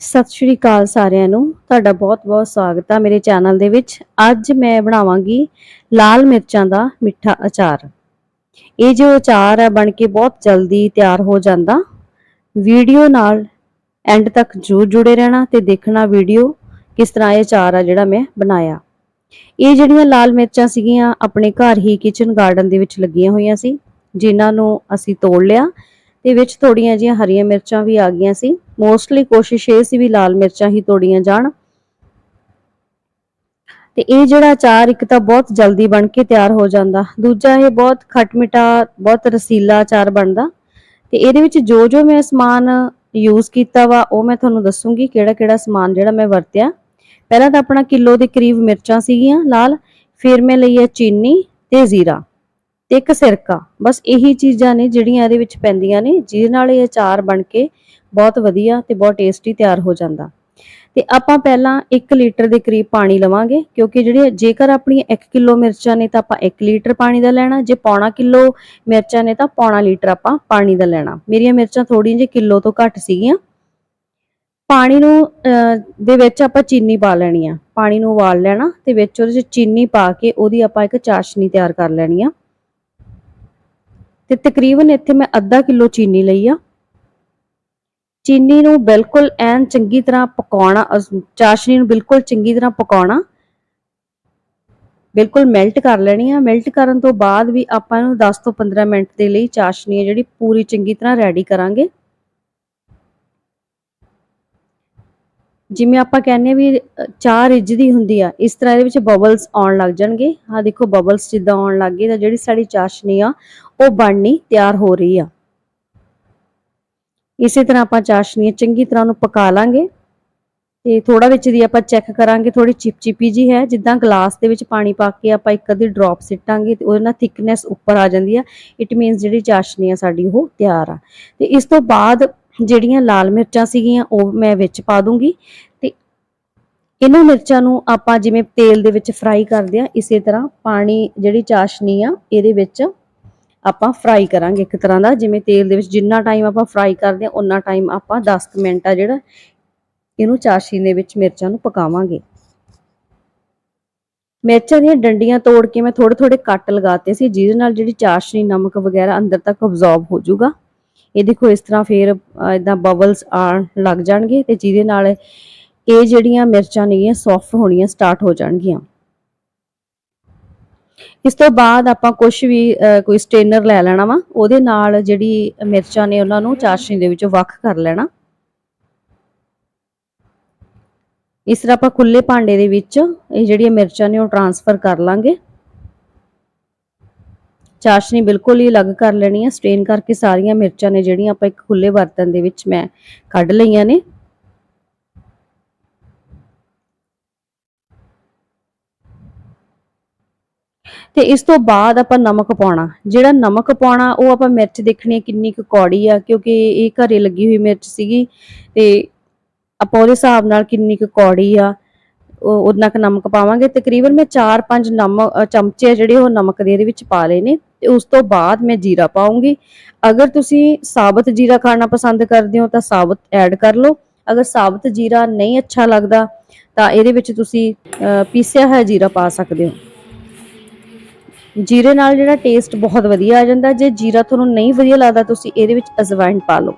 ਸਤਿ ਸ਼੍ਰੀ ਅਕਾਲ ਸਾਰਿਆਂ ਨੂੰ। ਤੁਹਾਡਾ ਬਹੁਤ-ਬਹੁਤ ਸਵਾਗਤ ਹੈ ਮੇਰੇ ਚੈਨਲ ਦੇ ਵਿੱਚ। ਅੱਜ ਮੈਂ ਬਣਾਵਾਂਗੀ ਲਾਲ ਮਿਰਚਾਂ ਦਾ ਮਿੱਠਾ ਅਚਾਰ। ਇਹ ਜੋ ਅਚਾਰ ਹੈ ਬਣ ਕੇ ਬਹੁਤ ਜਲਦੀ ਤਿਆਰ ਹੋ ਜਾਂਦਾ। ਵੀਡੀਓ ਨਾਲ ਐਂਡ ਤੱਕ ਜਰੂਰ ਜੁੜੇ ਰਹਿਣਾ ਤੇ ਦੇਖਣਾ ਵੀਡੀਓ ਕਿਸ ਤਰ੍ਹਾਂ ਇਹ ਅਚਾਰ ਆ ਜਿਹੜਾ ਮੈਂ ਬਣਾਇਆ। ਇਹ ਜਿਹੜੀਆਂ ਲਾਲ ਮਿਰਚਾਂ ਸੀਗੀਆਂ, ਆਪਣੇ ਘਰ ਹੀ ਕਿਚਨ ਗਾਰਡਨ ਦੇ ਵਿੱਚ ਲੱਗੀਆਂ ਹੋਈਆਂ ਸੀ, ਜਿਨ੍ਹਾਂ ਨੂੰ ਅਸੀਂ ਤੋੜ ਲਿਆ ਤੇ ਵਿੱਚ ਥੋੜੀਆਂ ਜਿਹੀਆਂ ਹਰੀਆਂ ਮਿਰਚਾਂ ਵੀ ਆ ਗਈਆਂ ਸੀ। ਮੋਸਟਲੀ ਕੋਸ਼ਿਸ਼ ਇਹ ਸੀ ਵੀ ਲਾਲ ਮਿਰਚਾਂ ਹੀ ਤੋੜੀਆਂ ਜਾਣ। ਤੇ ਇਹ ਜਿਹੜਾ ਅਚਾਰ ਇੱਕ ਤਾਂ ਬਹੁਤ ਜਲਦੀ ਬਣ ਕੇ ਤਿਆਰ ਹੋ ਜਾਂਦਾ। ਦੂਜਾ ਇਹ ਬਹੁਤ ਖਟਮਿਠਾ ਬਹੁਤ ਰਸੀਲਾ ਅਚਾਰ ਬਣਦਾ। ਤੇ ਇਹਦੇ ਵਿੱਚ ਜੋ ਜੋ ਮੈਂ ਸਮਾਨ ਯੂਜ਼ ਕੀਤਾ ਵਾ, ਉਹ ਮੈਂ ਤੁਹਾਨੂੰ ਦੱਸੂਗੀ ਕਿਹੜਾ ਕਿਹੜਾ ਸਮਾਨ ਜਿਹੜਾ ਮੈਂ ਵਰਤਿਆ। ਪਹਿਲਾਂ ਤਾਂ ਆਪਣਾ ਕਿਲੋ ਦੇ ਕਰੀਬ ਮਿਰਚਾਂ ਸੀਗੀਆਂ ਲਾਲ ਫਿਰ ਮੈਂ ਲਈ ਹੈ ਚੀਨੀ ਤੇ ਜ਼ੀਰਾ। ਤੇ ਇੱਕ ਸਿਰਕਾ। ਬਸ ਇਹੀ ਚੀਜ਼ਾਂ ਨੇ ਜਿਹੜੀਆਂ ਇਹਦੇ ਵਿੱਚ ਪੈਂਦੀਆਂ ਨੇ, ਜਿਹਦੇ ਨਾਲ ਇਹ ਅਚਾਰ ਬਣ ਕੇ ਬਹੁਤ ਵਧੀਆ ਤੇ ਬਹੁਤ ਟੇਸਟੀ ਤਿਆਰ ਹੋ ਜਾਂਦਾ। ਤੇ ਆਪਾਂ ਪਹਿਲਾਂ 1 ਲੀਟਰ ਦੇ ਕਰੀਬ ਪਾਣੀ ਲਵਾਂਗੇ, ਕਿਉਂਕਿ ਜਿਹੜੀ ਜੇਕਰ ਆਪਣੀ 1 ਕਿਲੋ ਮਿਰਚਾਂ ਨੇ ਤਾਂ ਆਪਾਂ 1 ਲੀਟਰ ਪਾਣੀ ਦਾ ਲੈਣਾ, ਜੇ ਪੌਣਾ ਕਿਲੋ ਮਿਰਚਾਂ ਨੇ ਤਾਂ ਪੌਣਾ ਲੀਟਰ ਆਪਾਂ ਪਾਣੀ ਦਾ ਲੈਣਾ। ਮੇਰੀਆਂ ਮਿਰਚਾਂ ਥੋੜੀਆਂ ਜਿਹੀ ਕਿਲੋ ਤੋਂ ਘੱਟ ਸੀਗੀਆਂ। ਪਾਣੀ ਨੂੰ ਦੇ ਵਿੱਚ ਆਪਾਂ ਚੀਨੀ ਪਾ ਲੈਣੀ ਆ। ਪਾਣੀ ਨੂੰ ਉਬਾਲ ਲੈਣਾ ਤੇ ਵਿੱਚ ਉਹਦੇ ਚ ਚੀਨੀ ਪਾ ਕੇ ਉਹਦੀ ਆਪਾਂ ਇੱਕ ਚਾਸ਼ਨੀ ਤਿਆਰ ਕਰ ਲੈਣੀ ਆ। ਤੇ ਤਕਰੀਬਨ ਇੱਥੇ ਮੈਂ ਅੱਧਾ ਕਿਲੋ ਚੀਨੀ ਲਈ ਆ। ਚੀਨੀ ਨੂੰ ਬਿਲਕੁਲ ਐਨ ਚੰਗੀ ਤਰ੍ਹਾਂ ਪਕਾਉਣਾ ਚਾਸ਼ਨੀ ਨੂੰ ਬਿਲਕੁਲ ਚੰਗੀ ਤਰ੍ਹਾਂ ਪਕਾਉਣਾ, ਬਿਲਕੁਲ ਮੈਲਟ ਕਰ ਲੈਣੀ ਆ। ਮੈਲਟ ਕਰਨ ਤੋਂ ਬਾਅਦ ਵੀ ਆਪਾਂ ਇਹਨੂੰ 10 ਤੋਂ 15 ਮਿੰਟ ਦੇ ਲਈ ਚਾਸ਼ਨੀ ਹੈ ਜਿਹੜੀ ਪੂਰੀ ਚੰਗੀ ਤਰ੍ਹਾਂ ਰੈਡੀ ਕਰਾਂਗੇ। ਜਿਵੇਂ ਆਪਾਂ ਕਹਿੰਨੇ ਵੀ ਚਾਹ ਰਿੱਝਦੀ ਹੁੰਦੀ ਆ, ਇਸ ਤਰ੍ਹਾਂ ਇਹਦੇ ਵਿੱਚ ਬਬਲਸ ਆਉਣ ਲੱਗ ਜਾਣਗੇ। ਆਹ ਦੇਖੋ ਬਬਲਸ ਜਿੱਦਾਂ ਆਉਣ ਲੱਗ ਗਏ, ਤਾਂ ਜਿਹੜੀ ਸਾਡੀ ਚਾਸ਼ਨੀ ਆ, ਉਹ ਬਣਨੀ ਤਿਆਰ ਹੋ ਰਹੀ ਆ। ਇਸੇ ਤਰ੍ਹਾਂ ਆਪਾਂ ਚਾਸ਼ਨੀ ਚੰਗੀ ਤਰ੍ਹਾਂ ਨੂੰ ਪਕਾ ਲਾਂਗੇ। ਤੇ ਥੋੜਾ ਵਿੱਚ ਦੀ ਆਪਾਂ ਚੈੱਕ ਕਰਾਂਗੇ ਥੋੜੀ ਚਿਪਚਿਪੀ ਜੀ ਹੈ। ਜਿੱਦਾਂ ਗਲਾਸ ਦੇ ਵਿੱਚ ਪਾਣੀ ਪਾ ਕੇ ਆਪਾਂ ਇੱਕ ਅੱਧੀ ਡ੍ਰੌਪ ਸਿੱਟਾਂਗੇ ਤੇ ਉਹਦੇ ਨਾਲ ਥਿਕਨੈਸ ਉੱਪਰ ਆ ਜਾਂਦੀ ਆ। ਇਟ ਮੀਨਸ ਜਿਹੜੀ ਚਾਸ਼ਨੀ ਆ ਸਾਡੀ ਉਹ ਤਿਆਰ ਆ। ਤੇ ਇਸ ਤੋਂ ਬਾਅਦ ਜਿਹੜੀਆਂ ਲਾਲ ਮਿਰਚਾਂ ਸੀਗੀਆਂ, ਉਹ ਮੈਂ ਵਿੱਚ ਪਾ ਦੂੰਗੀ। ਇਹਨਾਂ ਮਿਰਚਾਂ ਨੂੰ ਆਪਾਂ ਜਿਵੇਂ ਤੇਲ ਦੇ ਵਿੱਚ ਫਰਾਈ ਕਰਦੇ ਆ ਇਸੇ ਤਰ੍ਹਾਂ ਪਾਣੀ ਜਿਹੜੀ ਚਾਸ਼ਨੀ ਆ, ਇਹਦੇ ਵਿੱਚ ਆਪਾਂ ਫਰਾਈ ਕਰਾਂਗੇ ਇੱਕ ਤਰ੍ਹਾਂ ਦਾ। ਜਿਵੇਂ ਤੇਲ ਦੇ ਵਿੱਚ ਜਿੰਨਾ ਟਾਈਮ ਆਪਾਂ ਫਰਾਈ ਕਰਦੇ ਆ ਉਨਾ ਟਾਈਮ ਆਪਾਂ 10 ਕੁ ਮਿੰਟ ਆ ਜਿਹੜਾ ਇਹਨੂੰ ਚਾਸ਼ਨੀ ਦੇ ਵਿੱਚ ਮਿਰਚਾਂ ਨੂੰ ਪਕਾਵਾਂਗੇ। ਮਿਰਚਾਂ ਦੀਆਂ ਡੰਡੀਆਂ ਤੋੜ ਕੇ ਮੈਂ ਥੋੜੇ ਥੋੜੇ ਕੱਟ ਲਗਾਤੇ ਸੀ, ਜਿਹਦੇ ਨਾਲ ਜਿਹੜੀ ਚਾਸ਼ਨੀ, ਨਮਕ ਵਗੈਰਾ ਅੰਦਰ ਤੱਕ ਅਬਜ਼ੌਰਬ ਹੋ ਜਾਊਗਾ। ਇਹ ਦੇਖੋ ਇਸ ਤਰ੍ਹਾਂ ਫੇਰ ਇਦਾਂ ਬਬਲਸ ਆਣ ਲੱਗ ਜਾਣਗੇ ਤੇ ਜਿਹਦੇ ਨਾਲ ਇਹ ਜਿਹੜੀਆਂ ਮਿਰਚਾਂ ਨੇਗੀਆਂ ਸੌਫਟ ਹੋਣੀਆਂ ਸਟਾਰਟ ਹੋ ਜਾਣਗੀਆਂ। ਇਸ ਤੋਂ ਬਾਅਦ ਆਪਾਂ ਕੁਝ ਵੀ ਕੋਈ ਸਟੇਨਰ ਲੈ ਲੈਣਾ ਵਾ, ਉਹਦੇ ਨਾਲ ਜਿਹੜੀ ਮਿਰਚਾਂ ਨੇ ਉਹਨਾਂ ਨੂੰ ਚਾਸ਼ਨੀ ਦੇ ਵਿੱਚੋਂ ਵੱਖ ਕਰ ਲੈਣਾ। ਇਸ ਤਰ੍ਹਾਂ ਆਪਾਂ ਖੁੱਲੇ ਭਾਂਡੇ ਦੇ ਵਿੱਚ ਇਹ ਜਿਹੜੀਆਂ ਮਿਰਚਾਂ ਨੇ ਉਹ ਟਰਾਂਸਫਰ ਕਰ ਲਾਂਗੇ। ਚਾਸ਼ਨੀ ਬਿਲਕੁਲ ਹੀ ਅਲੱਗ ਕਰ ਲੈਣੀ ਹੈ ਸਟ੍ਰੇਨ ਕਰਕੇ ਸਾਰੀਆਂ ਮਿਰਚਾਂ ਨੇ ਜਿਹੜੀਆਂ ਆਪਾਂ ਇੱਕ ਖੁੱਲੇ ਬਰਤਨ ਦੇ ਵਿੱਚ ਮੈਂ ਕੱਢ ਲਈਆਂ ਨੇ। ਤੇ ਇਸ ਤੋਂ ਬਾਅਦ ਆਪਾਂ ਨਮਕ ਪਾਉਣਾ। ਜਿਹੜਾ ਨਮਕ ਪਾਉਣਾ ਉਹ ਆਪਾਂ ਮਿਰਚ ਦੇਖਣੀ ਹੈ ਕਿੰਨੀ ਕੁ ਕੌੜੀ ਆ ਕਿਉਂਕਿ ਇਹ ਘਰੇ ਲੱਗੀ ਹੋਈ ਮਿਰਚ ਸੀਗੀ ਤੇ ਆਪਾਂ ਉਹਦੇ ਹਿਸਾਬ ਨਾਲ ਕਿੰਨੀ ਕੁ ਕੌੜੀ ਆ ਉਨਾ ਕੁ ਨਮਕ ਪਾਵਾਂਗੇ। ਤਕਰੀਬਨ ਮੈਂ 4-5 ਨਮਕ ਅ, ਚਮਚੇ ਜਿਹੜੇ ਉਹ ਨਮਕ ਦੇ ਇਹਦੇ ਵਿੱਚ ਪਾ ਲਏ ਨੇ ਤੇ ਉਸ ਤੋਂ ਬਾਅਦ ਮੈਂ ਜੀਰਾ ਪਾਉਂਗੀ ਅਗਰ ਤੁਸੀਂ ਸਾਬਤ ਜੀਰਾ ਖਾਣਾ ਪਸੰਦ ਕਰਦੇ ਹੋ ਤਾਂ ਸਾਬਤ ਐਡ ਕਰ ਲਓ। ਅਗਰ ਸਾਬਤ ਜੀਰਾ ਨਹੀਂ ਅੱਛਾ ਲੱਗਦਾ ਤਾਂ ਇਹਦੇ ਵਿੱਚ ਤੁਸੀਂ ਅ, ਪੀਸਿਆ ਹੋਇਆ ਜੀਰਾ ਪਾ ਸਕਦੇ ਹੋ। ਜੀਰੇ ਨਾਲ ਜਿਹੜਾ ਟੇਸਟ ਬਹੁਤ ਵਧੀਆ ਆ ਜਾਂਦਾ, ਜੇ ਜੀਰਾ ਤੁਹਾਨੂੰ ਨਹੀਂ ਵਧੀਆ ਲੱਗਦਾ, ਤੁਸੀਂ ਇਹਦੇ ਵਿੱਚ ਅਜਵਾਇਣ ਪਾ ਲਓ।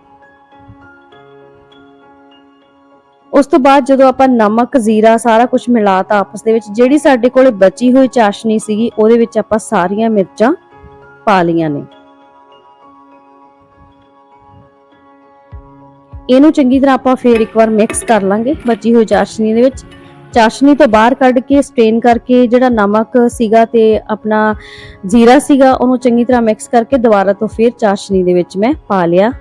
ਉਸ ਤੋਂ ਬਾਅਦ ਜਦੋਂ ਆਪਾਂ ਨਮਕ, ਜ਼ੀਰਾ ਸਾਰਾ ਕੁਝ ਮਿਲਾਤਾ ਆਪਸ ਦੇ ਵਿੱਚ, ਜਿਹੜੀ ਸਾਡੇ ਕੋਲੇ ਬਚੀ ਹੋਈ ਚਾਸ਼ਨੀ ਸੀਗੀ, ਉਹਦੇ ਵਿੱਚ ਆਪਾਂ ਸਾਰੀਆਂ ਮਿਰਚਾਂ ਪਾ ਲਈਆਂ ਨੇ। ਇਹਨੂੰ ਚੰਗੀ ਤਰ੍ਹਾਂ ਆਪਾਂ ਫੇਰ ਇੱਕ ਵਾਰ ਮਿਕਸ ਕਰ ਲਾਂਗੇ ਬਚੀ ਹੋਈ ਚਾਸ਼ਨੀ ਦੇ ਵਿੱਚ। ਚਾਸ਼ਨੀ ਤੋਂ ਬਾਹਰ ਕੱਢ ਕੇ ਸਟ੍ਰੇਨ ਕਰਕੇ ਜਿਹੜਾ ਨਮਕ ਸੀਗਾ ਤੇ ਆਪਣਾ ਜ਼ੀਰਾ ਸੀਗਾ ਉਹਨੂੰ ਚੰਗੀ ਤਰ੍ਹਾਂ ਮਿਕਸ ਕਰਕੇ ਦੁਬਾਰਾ ਤੋਂ ਫਿਰ ਚਾਸ਼ਨੀ ਦੇ ਵਿੱਚ ਮੈਂ ਪਾ ਲਿਆ।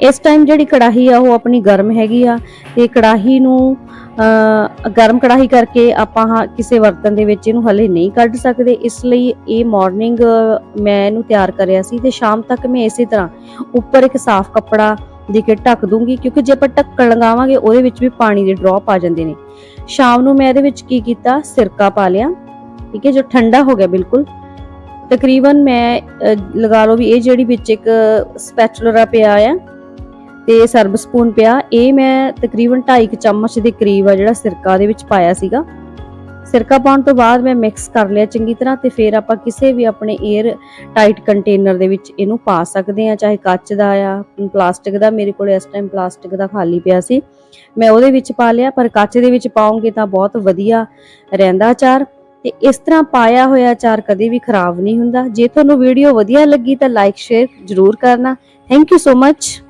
ਇਸ ਟਾਈਮ ਜਿਹੜੀ ਕੜਾਹੀ ਆ ਉਹ ਆਪਣੀ ਗਰਮ ਹੈਗੀ ਆ ਤੇ ਕੜਾਹੀ ਨੂੰ ਅ, ਗਰਮ ਕੜਾਹੀ ਕਰਕੇ ਆਪਾਂ ਹਾਂ ਕਿਸੇ ਬਰਤਨ ਦੇ ਵਿੱਚ ਇਹਨੂੰ ਹਲੇ ਨਹੀਂ ਕੱਢ ਸਕਦੇ। ਇਸ ਲਈ ਇਹ ਮਾਰਨਿੰਗ ਮੈਂ ਇਹਨੂੰ ਤਿਆਰ ਕਰਿਆ ਸੀ ਤੇ ਸ਼ਾਮ ਤੱਕ ਮੈਂ ਇਸੇ ਤਰ੍ਹਾਂ ਉੱਪਰ ਇੱਕ ਸਾਫ਼ ਕੱਪੜਾ ਦੇ ਢੱਕ ਦੂੰਗੀ, ਕਿਉਂਕਿ ਜੇ ਆਪਾਂ ਢੱਕਣ ਲਗਾਵਾਂਗੇ ਉਹਦੇ ਵਿੱਚ ਵੀ ਪਾਣੀ ਦੇ ਡ੍ਰੌਪ ਆ ਜਾਂਦੇ ਨੇ। ਸ਼ਾਮ ਨੂੰ ਮੈਂ ਇਹਦੇ ਵਿੱਚ ਕੀ ਕੀਤਾ? ਸਿਰਕਾ ਪਾ ਲਿਆ। ਠੀਕ ਹੈ, ਜੋ ਠੰਡਾ ਹੋ ਗਿਆ ਬਿਲਕੁਲ। ਤਕਰੀਬਨ ਮੈਂ ਲਗਾ ਲਓ ਵੀ ਇਹ ਜਿਹੜੀ ਵਿੱਚ ਇੱਕ ਸਪੈਚੂਲਰਾ ਪਿਆ ਆ ਤੇ ਸਰਬ ਸਪੂਨ ਪਿਆ, ਇਹ ਮੈਂ ਤਕਰੀਬਨ 2.5 ਚਮਚ ਦੇ ਕਰੀਬ ਆ ਜਿਹੜਾ ਸਿਰਕਾ ਦੇ ਵਿੱਚ ਪਾਇਆ ਸੀਗਾ। ਸਿਰਕਾ ਪਾਉਣ ਤੋਂ ਬਾਅਦ ਮੈਂ ਮਿਕਸ ਕਰ ਲਿਆ ਚੰਗੀ ਤਰ੍ਹਾਂ ਤੇ ਫਿਰ ਆਪਾਂ ਕਿਸੇ ਵੀ ਆਪਣੇ 에ਅਰ ਟਾਈਟ ਕੰਟੇਨਰ ਦੇ ਵਿੱਚ ਇਹਨੂੰ ਪਾ ਸਕਦੇ ਆ ਚਾਹੇ ਕੱਚ ਦਾ ਆ ਪਲਾਸਟਿਕ ਦਾ, ਮੇਰੇ ਕੋਲ ਇਸ ਟਾਈਮ ਪਲਾਸਟਿਕ ਦਾ ਖਾਲੀ ਪਿਆ ਸੀ। ਮੈਂ ਉਹਦੇ ਵਿੱਚ ਪਾ ਲਿਆ, ਪਰ ਕੱਚ ਦੇ ਵਿੱਚ ਪਾਉਂਗੇ ਤਾਂ ਬਹੁਤ ਵਧੀਆ ਰਹਿੰਦਾ ਅਚਾਰ। ਤੇ ਇਸ ਤਰ੍ਹਾਂ ਪਾਇਆ ਹੋਇਆ ਅਚਾਰ ਕਦੇ ਵੀ ਖਰਾਬ ਨਹੀਂ ਹੁੰਦਾ। ਜੇ ਤੁਹਾਨੂੰ ਵੀਡੀਓ ਵਧੀਆ ਲੱਗੀ ਤਾਂ ਲਾਈਕ ਸ਼ੇਅਰ ਜ਼ਰੂਰ ਕਰਨਾ। Thank you so much